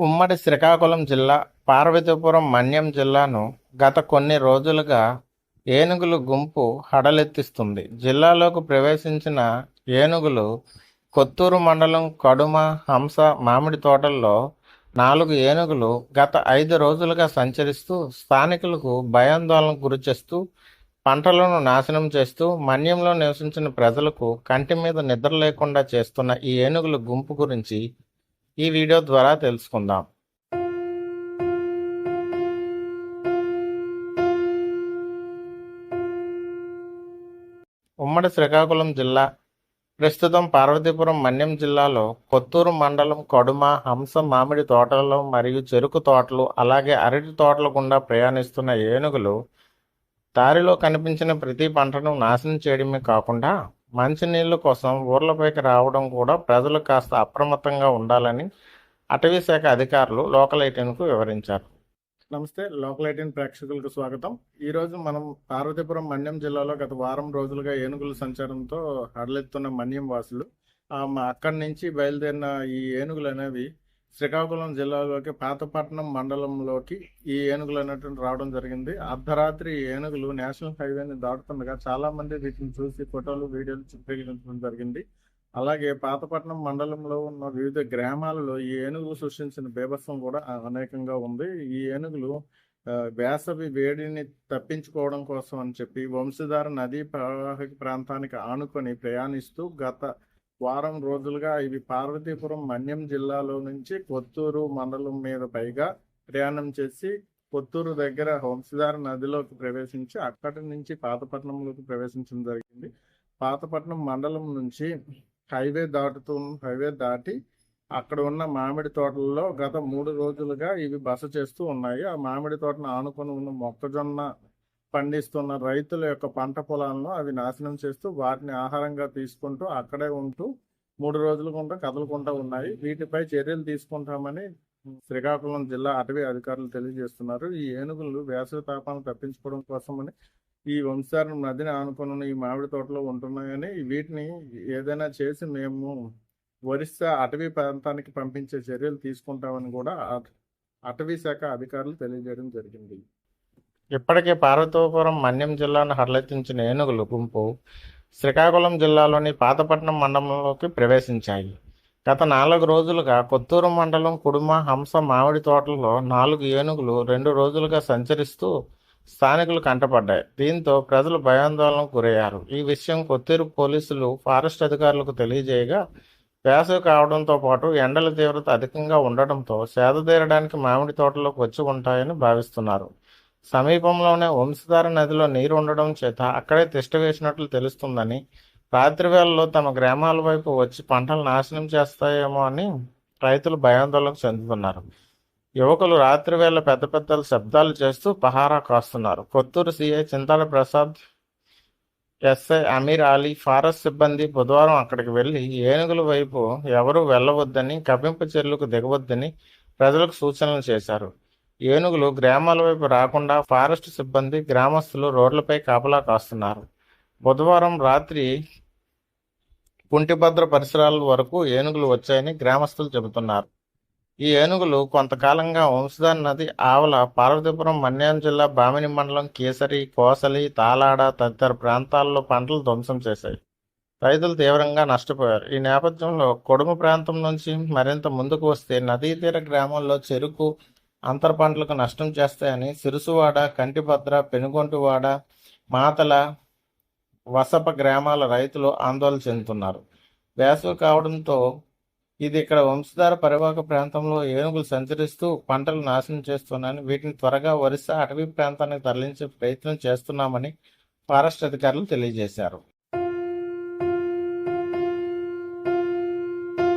ఉమ్మడి శ్రీకాకుళం జిల్లా పార్వతీపురం మన్యం జిల్లాను గత కొన్ని రోజులుగా ఏనుగులు గుంపు హడలెత్తిస్తుంది. జిల్లాలోకి ప్రవేశించిన ఏనుగులు కొత్తూరు మండలం కడుమ హంస మామిడి తోటల్లో నాలుగు ఏనుగులు గత ఐదు రోజులుగా సంచరిస్తూ స్థానికులకు భయాందోళనకు గురిచేస్తూ పంటలను నాశనం చేస్తూ మన్యంలో నివసించిన ప్రజలకు కంటి మీద నిద్ర లేకుండా చేస్తున్న ఈ ఏనుగుల గుంపు గురించి ఈ వీడియో ద్వారా తెలుసుకుందాం. ఉమ్మడి శ్రీకాకుళం జిల్లా ప్రస్తుతం పార్వతీపురం మన్యం జిల్లాలో కొత్తూరు మండలం కడుమ హంస మామిడి తోటలలో మరియు చెరుకు తోటలు అలాగే అరటి తోటల గుండా ప్రయాణిస్తున్న ఏనుగులు దారిలో కనిపించిన ప్రతి పంటను నాశనం చేయడమే కాకుండా మంచినీళ్ళ కోసం ఊర్లపైకి రావడం కూడా ప్రజలు కాస్త అప్రమత్తంగా ఉండాలని అటవీ శాఖ అధికారులు లోకల్ ఎయిటీన్కు వివరించారు. నమస్తే లోకల్ ఎయిటీన్ ప్రేక్షకులకు స్వాగతం. ఈరోజు మనం పార్వతీపురం మన్యం జిల్లాలో గత వారం రోజులుగా ఏనుగుల సంచారంతో హడలెత్తున్న మన్యం వాసులు అక్కడి నుంచి బయలుదేరిన ఈ ఏనుగులు అనేవి శ్రీకాకుళం జిల్లాలోకి పాతపట్నం మండలంలోకి ఈ ఏనుగులు అనేటువంటి రావడం జరిగింది. అర్ధరాత్రి ఏనుగులు నేషనల్ హైవేని దాటుతుండగా చాలా మంది వీటిని చూసి ఫోటోలు వీడియోలు చిత్రీకరించడం జరిగింది. అలాగే పాతపట్నం మండలంలో ఉన్న వివిధ గ్రామాలలో ఈ ఏనుగులు సృష్టించిన బీభత్సం కూడా అనేకంగా ఉంది. ఈ ఏనుగులు వేసవి వేడిని తప్పించుకోవడం కోసం అని చెప్పి వంశధార నదీ ప్రవాహక ప్రాంతానికి ఆనుకొని ప్రయాణిస్తూ గత వారం రోజులుగా ఇవి పార్వతీపురం మన్యం జిల్లాలో నుంచి కొత్తూరు మండలం మీద పైగా ప్రయాణం చేసి కొత్తూరు దగ్గర వంశధార నదిలోకి ప్రవేశించి అక్కడి నుంచి పాతపట్నంలోకి ప్రవేశించడం జరిగింది. పాతపట్నం మండలం నుంచి హైవే దాటుతూ హైవే దాటి అక్కడ ఉన్న మామిడి తోటల్లో గత మూడు రోజులుగా ఇవి బస చేస్తూ ఉన్నాయి. ఆ మామిడి తోటను ఆనుకొని ఉన్న మొక్కజొన్న పండిస్తున్న రైతుల యొక్క పంట పొలాలను అవి నాశనం చేస్తూ వాటిని ఆహారంగా తీసుకుంటూ అక్కడే ఉంటూ మూడు రోజుల గుండా కదలకుండా ఉన్నాయి. వీటిపై చర్యలు తీసుకుంటామని శ్రీకాకుళం జిల్లా అటవీ అధికారులు తెలియజేస్తున్నారు. ఈ ఏనుగులు వేసవి తాపాన్ని తప్పించుకోవడం కోసమని ఈ వంశారం నదిని ఆనుకున్న ఈ మామిడి తోటలో ఉంటున్నాయని వీటిని ఏదైనా చేసి మేము ఒరిస్సా అటవీ ప్రాంతానికి పంపించే చర్యలు తీసుకుంటామని కూడా అట- అటవీ శాఖ అధికారులు తెలియజేయడం జరిగింది. ఇప్పటికే పార్వతీపురం మన్యం జిల్లాను హర్లెత్తించిన ఏనుగులు గుంపు శ్రీకాకుళం జిల్లాలోని పాతపట్నం మండలంలోకి ప్రవేశించాయి. గత నాలుగు రోజులుగా కొత్తూరు మండలం కుడుమ హంస మామిడి తోటల్లో నాలుగు ఏనుగులు రెండు రోజులుగా సంచరిస్తూ స్థానికులు కంటపడ్డాయి. దీంతో ప్రజలు భయాందోళనకు గురయ్యారు. ఈ విషయం కొత్తూరు పోలీసులు ఫారెస్ట్ అధికారులకు తెలియజేయగా వేసవి కావడంతో పాటు ఎండల తీవ్రత అధికంగా ఉండడంతో సేద తీరడానికి మామిడి తోటలోకి వచ్చి ఉంటాయని భావిస్తున్నారు. సమీపంలోనే వంశధార నదిలో నీరు ఉండడం చేత అక్కడే తిష్ట వేసినట్లు తెలుస్తుందని రాత్రివేళల్లో తమ గ్రామాల వైపు వచ్చి పంటలు నాశనం చేస్తాయేమో అని రైతులు భయాందోళన చెందుతున్నారు. యువకులు రాత్రి వేళ పెద్ద పెద్ద శబ్దాలు చేస్తూ పహారా కాస్తున్నారు. Kothur CI Chintala Prasad SI Amir Ali forest సిబ్బంది బుధవారం అక్కడికి వెళ్ళి ఏనుగుల వైపు ఎవరూ వెళ్ళవద్దని కవ్వింపు చర్యలకు దిగవద్దని ప్రజలకు సూచనలు చేశారు. ఏనుగులు గ్రామాల వైపు రాకుండా ఫారెస్ట్ సిబ్బంది గ్రామస్తులు రోడ్లపై కాపలా కాస్తున్నారు. బుధవారం రాత్రి కుంటిభద్ర పరిసరాల వరకు ఏనుగులు వచ్చాయని గ్రామస్తులు చెబుతున్నారు. ఈ ఏనుగులు కొంతకాలంగా వంశధార నది ఆవల పార్వతీపురం మన్యం జిల్లా బామిని మండలం కేసరి కోసలి తాలాడ తదితర ప్రాంతాల్లో పంటలు ధ్వంసం చేశాయి. రైతులు తీవ్రంగా నష్టపోయారు. ఈ నేపథ్యంలో కొడుము ప్రాంతం నుంచి మరింత ముందుకు వస్తే నదీ తీర గ్రామంలో చెరుకు అంతర పంటలకు నష్టం చేస్తాయని సిరుసువాడ కంటిభద్ర పెనుగొంటివాడ మాతల వసప గ్రామాల రైతులు ఆందోళన చెందుతున్నారు. వేసవి కావడంతో ఇది ఇక్కడ వంశధార పరివాహక ప్రాంతంలో ఏనుగులు సంచరిస్తూ పంటలు నాశనం చేస్తున్నాయని వీటిని త్వరగా ఒరిస్సా అటవీ ప్రాంతానికి తరలించే ప్రయత్నం చేస్తున్నామని ఫారెస్ట్ అధికారులు తెలియజేశారు.